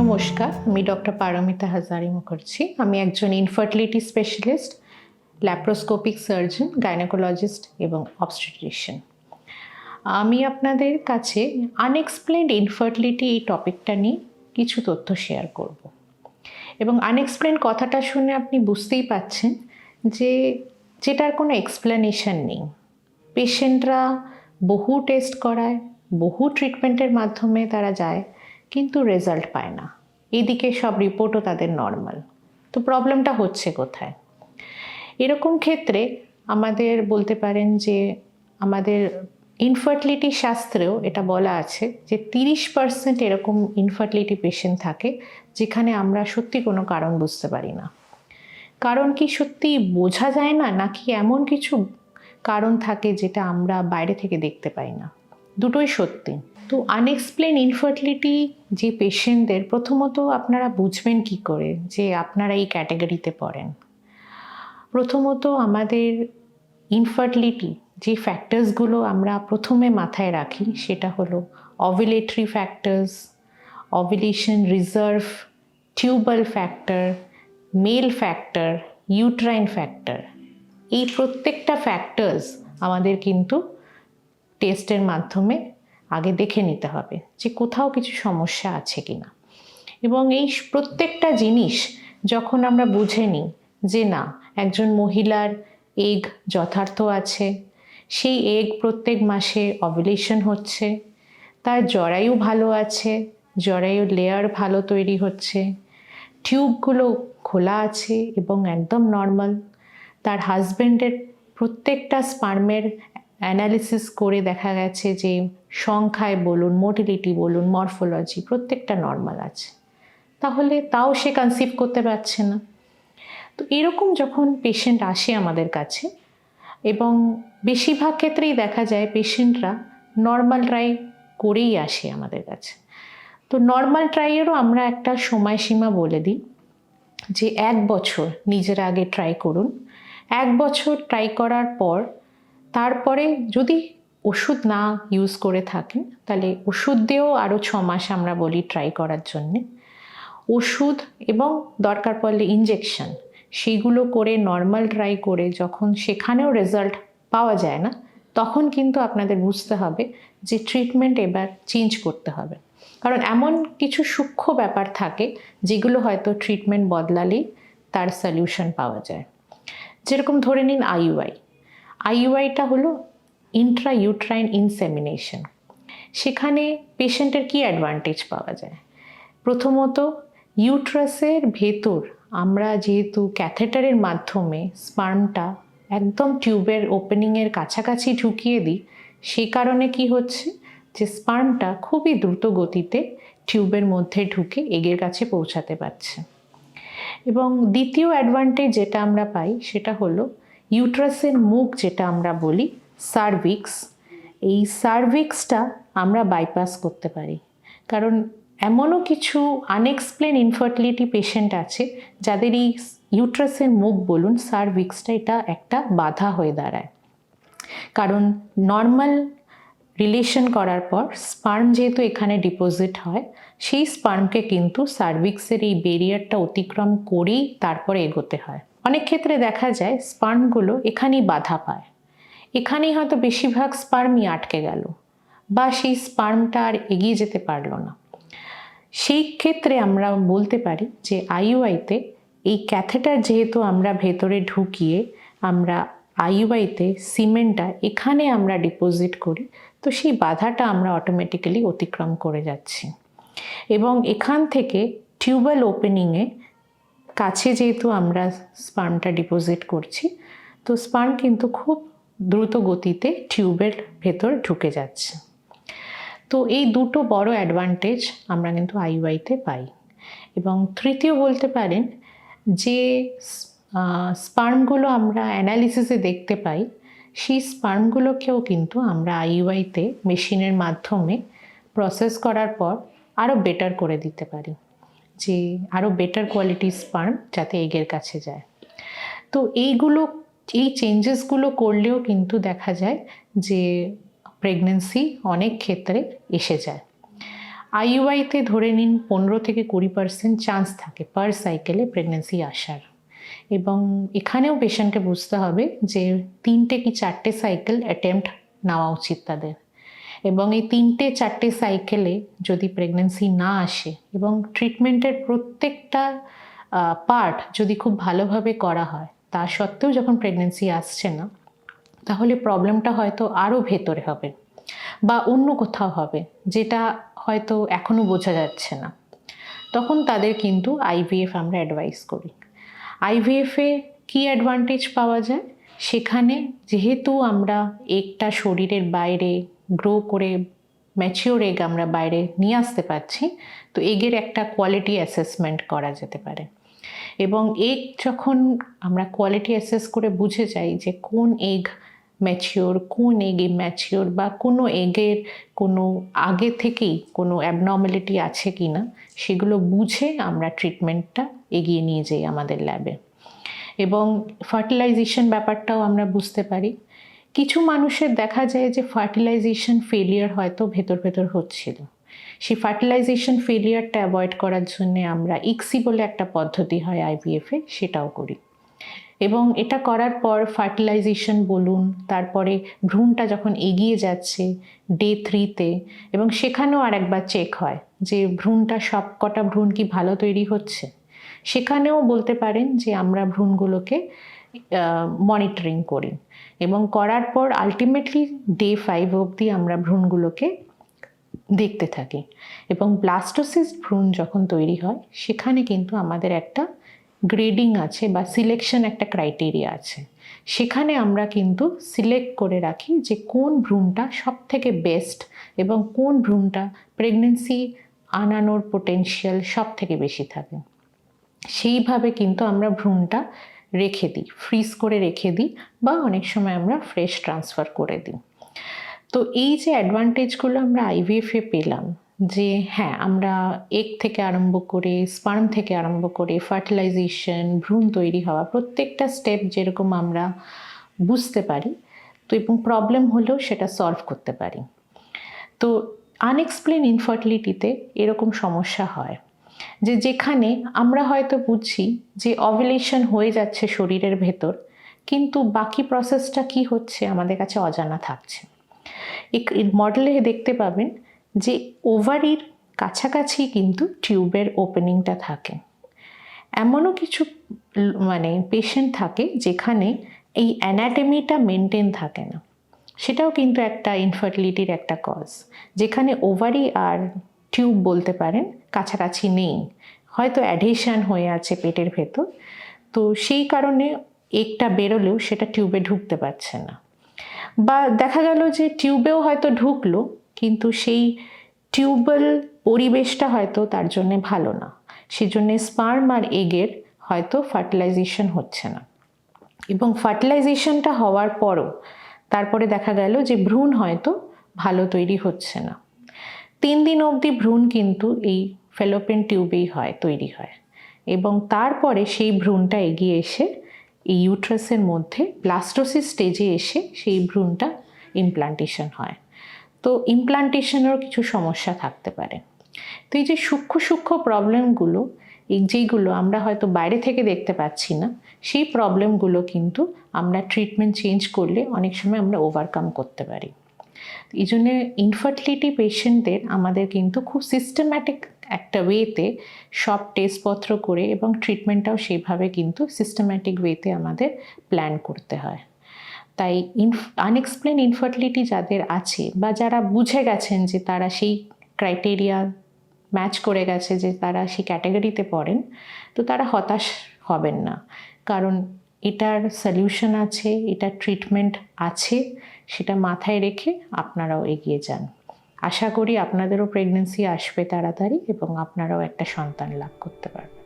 নমস্কার আমি ডক্টর পারমিতা হাজারি মুখার্জি। আমি একজন infertility specialist laparoscopic surgeon gynaecologist এবং অবস্টিটিশিয়ান আমি আপনাদের কাছে আনএক্সপ্লেন্ড ইনফার্টিলিটি এই টপিকটা নিয়ে কিছু তথ্য শেয়ার করব। এবং আনএক্সপ্লেন কথাটা শুনে আপনি বুঝতেই পাচ্ছেন যে যেটার কোনো এক্সপ্লেনেশন নেই। পেশেন্টরা বহু টেস্ট করায়, বহু ট্রিটমেন্টের মাধ্যমে তারা যায়। কিন্তু রেজাল্ট পায় না। এদিকে সব রিপোর্টও তাদের নর্মাল তো প্রবলেমটা হচ্ছে কোথায়? এরকম ক্ষেত্রে আমাদের বলতে পারেন যে, আমাদের ইনফার্টিলিটি শাস্ত্রেও এটা বলা আছে যে, তিরিশ পার্সেন্ট এরকম ইনফার্টিলিটি পেশেন্ট থাকে, যেখানে আমরা সত্যি কোনো কারণ বুঝতে পারি না। কারণ কি সত্যি বোঝা যায় না, নাকি এমন কিছু কারণ থাকে যেটা আমরা বাইরে থেকে দেখতে পাই না? দুটোই সত্যি। তো আনএক্সপ্লেন ইনফার্টিলিটি যে পেশেন্টদের প্রথমত আপনারা বুঝবেন কি করে যে আপনারা এই ক্যাটাগরিতে পড়েন? প্রথমত আমাদের ইনফার্টিলিটি যে ফ্যাক্টরসগুলো আমরা প্রথমে মাথায় রাখি সেটা হলো ovulatory factors ovulation reserve tubal factor male factor uterine factor এই প্রত্যেকটা ফ্যাক্টরস আমাদের কিন্তু টেস্টের মাধ্যমে আগে দেখে নিতে হবে যে কোথাও কিছু সমস্যা আছে কি না এবং এই প্রত্যেকটা জিনিস যখন আমরা বুঝে নিই যে না, একজন মহিলার এগ যথার্থ আছে, সেই এগ প্রত্যেক মাসে অভিলেশন হচ্ছে, তার জরায়ু ভালো আছে জরায়ুর লেয়ার ভালো তৈরি হচ্ছে টিউবগুলো খোলা আছে এবং একদম নর্মাল তার হাজব্যান্ডের প্রত্যেকটা স্পার্মের অ্যানালিসিস করে দেখা গেছে যে সংখ্যায় বলুন মোটিলিটি বলুন মরফোলজি প্রত্যেকটা নর্মাল আছে। তাহলে তাও সে কনসিভ করতে পারছে না। তো এরকম যখন পেশেন্ট আসে আমাদের কাছে, এবং বেশিরভাগ ক্ষেত্রেই দেখা যায় পেশেন্টরা নর্মাল ট্রাই করেই আসে আমাদের কাছে। তো নর্মাল ট্রাইয়েরও আমরা একটা সময়সীমা বলে দিই, যে এক বছর নিজের আগে ট্রাই করুন। এক বছর ট্রাই করার পর, তারপরে যদি ওষুধ না ইউজ করে থাকেন, তাহলে ওষুধ দিয়েও আরও ছ মাস আমরা বলি ট্রাই করার জন্যে। ওষুধ এবং দরকার পড়লে ইঞ্জেকশন সেইগুলো করে নর্মাল ট্রাই করে যখন সেখানেও রেজাল্ট পাওয়া যায় না, তখন কিন্তু আপনাদের বুঝতে হবে যে ট্রিটমেন্ট এবার চেঞ্জ করতে হবে। কারণ এমন কিছু সূক্ষ্ম ব্যাপার থাকে যেগুলো হয়তো ট্রিটমেন্ট বদলালেই তার সলিউশন পাওয়া যায়। যেরকম ধরে নিন আইইউআই আইইউআইটা হলো ইন্ট্রা ইউট্রাইন ইনসেমিনেশন সেখানে পেশেন্টের কি অ্যাডভান্টেজ পাওয়া যায়? প্রথমত ইউট্রাসের ভেতর আমরা যেহেতু ক্যাথেটারের মাধ্যমে স্পার্মটা একদম টিউবের ওপেনিংয়ের কাছাকাছি ঢুকিয়ে দিই সেই কারণে কি হচ্ছে যে স্পার্মটা খুবই দ্রুত গতিতে টিউবের মধ্যে ঢুকে এগের কাছে পৌঁছাতে পারছে। এবং দ্বিতীয় অ্যাডভান্টেজ যেটা আমরা পাই সেটা হলো ইউট্রাসের মুখ যেটা আমরা বলি সার্ভিক্স এই সার্ভিক্সটা আমরা বাইপাস করতে পারি। কারণ এমনও কিছু আনএক্সপ্লেন ইনফার্টিলিটি পেশেন্ট আছে, যাদের এই ইউট্রাসের মুখ বলুন সার্ভিক্সটা এটা একটা বাধা হয়ে দাঁড়ায়। কারণ নর্মাল রিলেশন করার পর স্পার্ম যেহেতু এখানে ডিপোজিট হয়, সেই স্পার্মকে কিন্তু সার্ভিক্সের এই বেরিয়ারটা অতিক্রম করেই তারপরে এগোতে হয়। অনেক ক্ষেত্রে দেখা যায় স্পার্মগুলো এখানেই বাধা পায়। এখানেই হয়তো বেশিরভাগ স্পার্মই আটকে গেল বা সেই স্পার্মটা আর এগিয়ে যেতে পারল না। সেই ক্ষেত্রে আমরা বলতে পারি যে আইইউআইতে এই ক্যাথেটার যেহেতু আমরা ভেতরে ঢুকিয়ে আমরা আইইউআইতে সিমেন্টটা এখানে আমরা ডিপোজিট করি, তো সেই বাধাটা আমরা অটোমেটিক্যালি অতিক্রম করে যাচ্ছি। এবং এখান থেকে টিউবওয়েল ওপেনিংয়ে কাছে যেহেতু আমরা স্পার্মটা ডিপোজিট করছি, তো স্পার্ম কিন্তু খুব দ্রুত গতিতে টিউবের ভেতর ঢুকে যাচ্ছে। তো এই দুটো বড় অ্যাডভান্টেজ আমরা কিন্তু আইওয়াইতে পাই। এবং তৃতীয় বলতে পারেন যে স্পার্মগুলো আমরা অ্যানালিসিসে দেখতে পাই, সেই স্পার্মগুলোকেও কিন্তু আমরা আইওয়াইতে মেশিনের মাধ্যমে প্রসেস করার পর আরও বেটার করে দিতে পারি, যে আরও বেটার কোয়ালিটির স্পার্ম যাতে এগের কাছে যায়। তো এইগুলো এই চেঞ্জেসগুলো করলেও কিন্তু দেখা যায় যে প্রেগনেন্সি অনেক ক্ষেত্রে এসে যায়। আইইউআইতে ধরে নিন পনেরো থেকে কুড়ি পার্সেন্ট চান্স থাকে পার সাইকেলে প্রেগনেন্সি আসার। এবং এখানেও পেশেন্টকে বুঝতে হবে যে তিনটে কি চারটে সাইকেল অ্যাটেম্প্ট নেওয়া উচিত তাদের। এবং এই তিনটে চারটে সাইকেলে যদি প্রেগনেন্সি না আসে এবং ট্রিটমেন্টের প্রত্যেকটা পার্ট যদি খুব ভালোভাবে করা হয় তা সত্ত্বেও যখন প্রেগনেন্সি আসছে না, তাহলে প্রবলেমটা হয়তো আরও ভেতরে হবে বা অন্য কোথাও হবে, যেটা হয়তো এখনও বোঝা যাচ্ছে না। তখন তাদের কিন্তু আইভিএফ আমরা অ্যাডভাইস করি। আইভিএফে কী অ্যাডভান্টেজ পাওয়া যায়? সেখানে যেহেতু আমরা এগটা শরীরের বাইরে গ্রো করে ম্যাচিওর এগ আমরা বাইরে নিয়ে আসতে পারছি, তো এগের একটা কোয়ালিটি অ্যাসেসমেন্ট করা যেতে পারে। এবং এগ যখন আমরা কোয়ালিটি অ্যাসেস করে বুঝে যাই যে কোন এগ ম্যাচিওর কোন এগ ম্যাচিওর বা কোনো এগের কোনো আগে থেকেই কোনো অ্যাবনর্মালিটি আছে কি না সেগুলো বুঝে আমরা ট্রিটমেন্টটা এগিয়ে নিয়ে যাই আমাদের ল্যাবে এবং ফার্টিলাইজেশন ব্যাপারটাও আমরা বুঝতে পারি। কিছু মানুষের দেখা যায় যে ফার্টিলাইজেশন ফেলিয়ার হয়তো ভেতর ভেতর হচ্ছিল। সেই ফার্টিলাইজেশন ফেলিয়ারটা অ্যাভয়েড করার জন্য আমরা ইক্সি বলে একটা পদ্ধতি হয় আইভিএফে সেটাও করি। এবং এটা করার পর ফার্টিলাইজেশন বলুন, তারপরে ভ্রূণটা যখন এগিয়ে যাচ্ছে ডে থ্রিতে এবং সেখানেও আর একবার চেক হয় যে ভ্রূণটা সব কটা ভ্রূণ কি ভালো তৈরি হচ্ছে? সেখানেও বলতে পারেন যে আমরা ভ্রূণগুলোকে মনিটরিং করি। এবং করার পর আলটিমেটলি ডে ফাইভ অবধি আমরা ভ্রূণগুলোকে দেখতে থাকি। এবং ব্লাস্টোসিস ভ্রূণ যখন তৈরি হয়, সেখানে কিন্তু আমাদের একটা গ্রেডিং আছে বা সিলেকশন একটা ক্রাইটেরিয়া আছে। সেখানে আমরা কিন্তু সিলেক্ট করে রাখি যে কোন ভ্রূণটা সব থেকে বেস্ট এবং কোন ভ্রূণটা প্রেগনেন্সি আনানোর পোটেনশিয়াল সব থেকে বেশি থাকে। সেইভাবে কিন্তু আমরা ভ্রূণটা রেখে দিই ফ্রিজ করে রেখে দিই বা অনেক সময় আমরা ফ্রেশ ট্রান্সফার করে দিই। তো এই যে অ্যাডভান্টেজগুলো আমরা আইভিএফে পেলাম, যে হ্যাঁ আমরা এগ থেকে আরম্ভ করে স্পার্ম থেকে আরম্ভ করে ফার্টিলাইজেশন ভ্রূণ তৈরি হওয়া, প্রত্যেকটা স্টেপ যেরকম আমরা বুঝতে পারি, তো এবং প্রবলেম হলেও সেটা সলভ করতে পারি। তো আনএক্সপ্লেন ইনফার্টিলিটিতে এরকম সমস্যা হয়, যে যেখানে আমরা হয়তো বুঝছি যে অভিলেশন হয়ে যাচ্ছে শরীরের ভেতর, কিন্তু বাকি প্রসেসটা কি হচ্ছে আমাদের কাছে অজানা থাকছে। এই মডেলে দেখতে পাবেন যে ওভারির কাছাকাছি কিন্তু টিউবের ওপেনিংটা থাকে। এমনও কিছু মানে পেশেন্ট থাকে যেখানে এই অ্যানাটমিটা মেনটেন থাকে না। সেটাও কিন্তু একটা ইনফার্টিলিটির একটা কজ যেখানে ওভারি আর টিউব বলতে পারেন কাছাকাছি নেই। হয়তো অ্যাডহেশন হয়ে আছে পেটের ভেতর। তো সেই কারণে একটা বেরোলেও সেটা টিউবে ঢুকতে পারছে না। বা দেখা গেল যে টিউবেও হয়তো ঢুকলো, কিন্তু সেই টিউবওয়েল পরিবেশটা হয়তো তার জন্যে ভালো না। সেজন্যে স্পার্ম আর এগের হয়তো ফার্টিলাইজেশন হচ্ছে না। এবং ফার্টিলাইজেশনটা হওয়ার পরও তারপরে দেখা গেল যে ভ্রূণ হয়তো ভালো তৈরি হচ্ছে না। তিন দিন অবধি ভ্রূণ কিন্তু এই ফেলোপেন টিউবেই হয়, তৈরি হয়। এবং তারপরে সেই ভ্রূণটা এগিয়ে এসে এই ইউট্রাসের মধ্যে ব্লাস্টোসিস স্টেজে এসে সেই ভ্রূণটা ইমপ্লান্টেশন হয়। তো ইমপ্লান্টেশনেরও কিছু সমস্যা থাকতে পারে। তো এই যে সূক্ষ্ম সূক্ষ্ম প্রবলেমগুলো এই যেইগুলো আমরা হয়তো বাইরে থেকে দেখতে পাচ্ছি না, সেই প্রবলেমগুলো কিন্তু আমরা ট্রিটমেন্ট চেঞ্জ করলে অনেক সময় আমরা ওভারকাম করতে পারি। এই জন্যে ইনফার্টিলিটি পেশেন্টদের আমাদের কিন্তু খুব সিস্টেম্যাটিক একটা ওয়েতে সব টেস্টপত্র করে এবং ট্রিটমেন্টটাও সেইভাবে কিন্তু সিস্টেম্যাটিক ওয়েতে আমাদের প্ল্যান করতে হয়। তাই ইনফ আনএক্সপ্লেন ইনফার্টিলিটি যাদের আছে বা যারা বুঝে গেছেন যে তারা সেই ক্রাইটেরিয়া ম্যাচ করে গেছে যে তারা সেই ক্যাটাগরিতে পড়েন, তো তারা হতাশ হবেন না। কারণ এটার সলিউশন আছে, এটার ট্রিটমেন্ট আছে, সেটা মাথায় রেখে আপনারাও এগিয়ে যান। আশা করি আপনাদেরও প্রেগনেন্সি আসবে তাড়াতাড়ি এবং আপনারাও একটা সন্তান লাভ করতে পারবেন।